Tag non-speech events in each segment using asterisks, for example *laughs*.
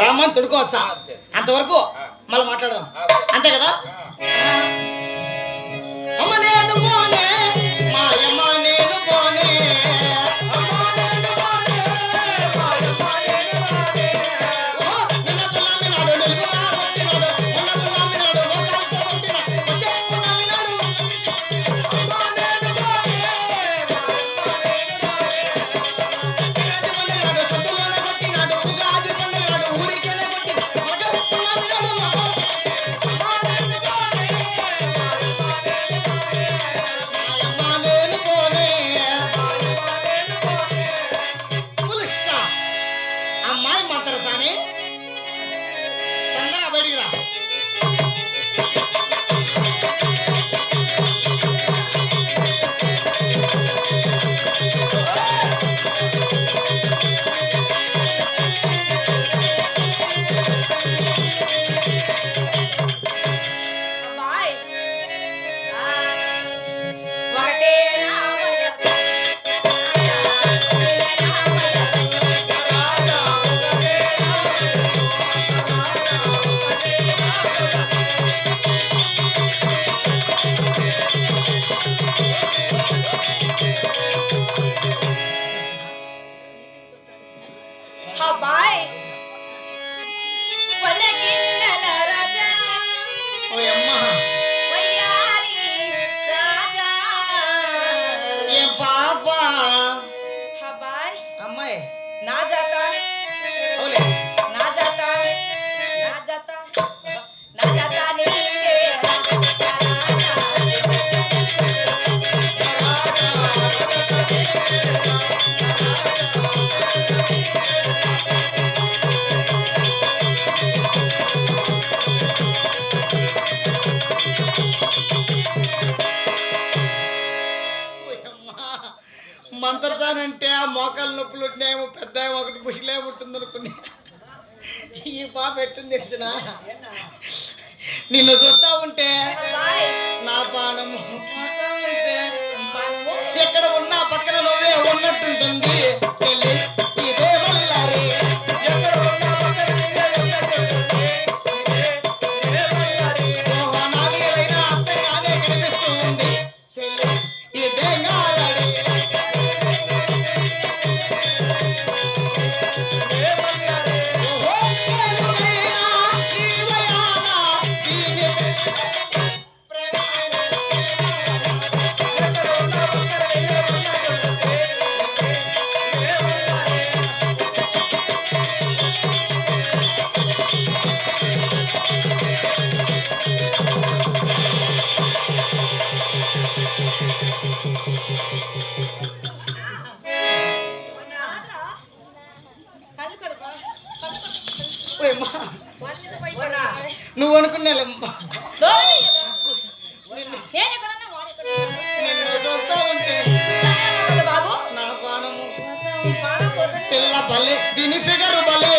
రామ్మని తొడుకోవచ్చా అంతవరకు మళ్ళీ మాట్లాడదాం. అంతే కదా? అమ్మ ಸ್ವಯಂ అంతర్జాన్ అంటే ఆ మోకాలు నొప్పులు ఉంటున్నాయేమో పెద్ద ఒకటి బుషిలే ఉంటుంది అనుకుని ఈ పాప ఎట్టుంది తెలిసిన? నిన్ను చూస్తా ఉంటే నా పానము ఎక్కడ ఉన్నా పక్కన నువ్వే ఉన్నట్టుంటుంది. పిల్ల బలి దీని ఫిగరు బలే.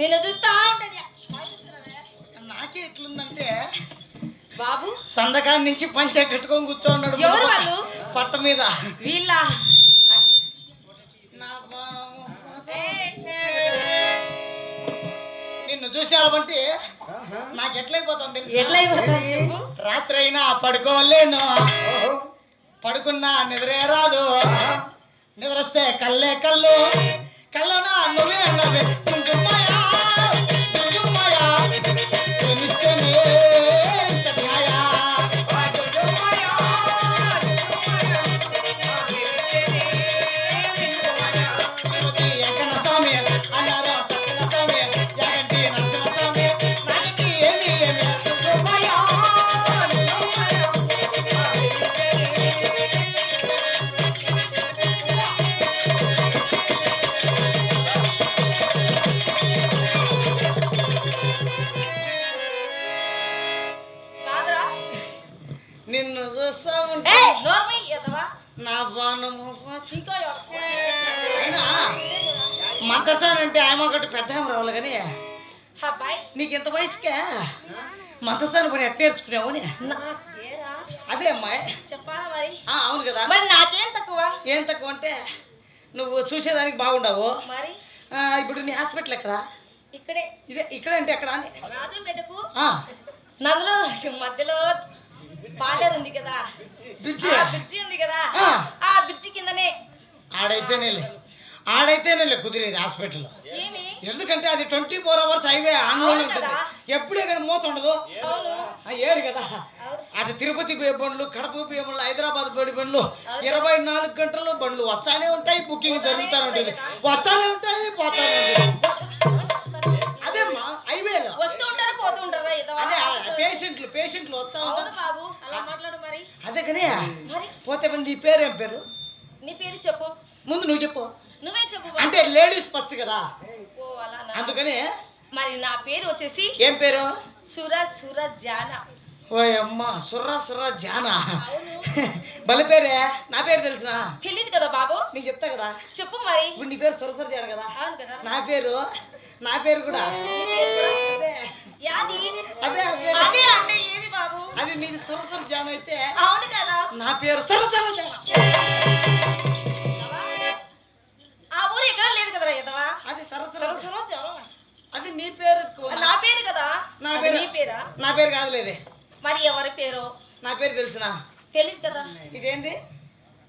నేను చూస్తా ఉంటాను నాకే ఎట్లుందంటే బాబు. సందకాడి నుంచి పంచ కట్టుకొని కూర్చోన్నాడు ఉన్నాడు వాళ్ళు? పట్ట మీద. వీళ్ళ? విషయాలు అంటే నాకు ఎట్లయిపోతుంది రాత్రి అయినా పడుకోలేను. పడుకున్నా నిద్రే రాదు. నిద్రస్తే కల్లే కళ్ళు. కళ్ళనా నువ్వే నవ్వే అయినా మంతసాన్ అంటే ఆమె ఒకటి పెద్ద ఆమె రావాలి కానీ అబ్బాయి. నీకు ఇంత వయసుకే? ఎట్ట నేర్చుకున్నావు అని ఏరా అదే అమ్మాయి. చెప్పాలా మరి? ఆ, అవును కదా. మరి నాకేం తక్కువ? ఏం తక్కువ అంటే నువ్వు చూసేదానికి బాగుండవు. మరి? ఇప్పుడు నీ హాస్పిటల్ ఎక్కడ? ఇక్కడే. ఇదే ఇక్కడ అంటే ఎక్కడ అని? నదులో మధ్యలో పాలేరు ఉంది కదా. బ్రిడ్జి. బ్రిడ్జి ఉంది కదా. ఆ. బ్రిడ్జి కిందనే. ఆడైతేనే ఆడైతేనే కుదిరేది హాస్పిటల్ ఎందుకంటే అది ట్వంటీ ఫోర్ అవర్స్ హైవే ఆన్లోనే ఉంటుంది. కదా. ఎప్పుడే కానీ మూత ఉండదు? ఏడు కదా. అటు తిరుపతి పోయే బండ్లు కడప పోయే బండ్లు హైదరాబాద్ పోయే బండ్లు ఇరవై నాలుగు గంటలు బండ్లు వస్తానే ఉంటాయి. బుకింగ్ జరుగుతూనే ఉంటుంది. వస్తానే ఉంటాయి పోతానే ఉంటాయి. బాబు అలా మాట్లాడు మరి. అదే కానీ పోతే మంది నీ పేరు ఏం పేరు? నీ పేరు చెప్పు. ముందు నువ్వు చెప్పు. నువ్వే చెప్పు. అంటే లేడీస్ ఫస్ట్ కదా? ఓ అలానా? అందుకని మరి నా పేరు వచ్చేసి ఏం పేరు? సుర సుర జాన. ఓ అమ్మ సుర్రా సుర్రా జానా. *laughs* బలి పేరే? నా పేరు తెలుసునా తెలియదు కదా బాబు. నీకు చెప్తా కదా. చెప్పు మరి. ఇప్పుడు నీ పేరు సురసర జాన కదా? నా పేరు? నీ పేరు కూడా? అదే అదే. అంటే ఏది బాబు? అది నీది సురసర జాన అయితే అవును కదా. నా పేరు సరసర జాన. ఆ ఊరు ఎక్కడ లేదు కదరా ఎదవా? అది సరసర సుర సుర జాన. అది నీ పేరు నా పేరు కదా? నా పేరు. నీ పేరా? నా పేరు కాదులేదే. మరి ఎవరి పేరు? నా పేరు తెలుసునా? తెలియదు కదా. ఇదేంది?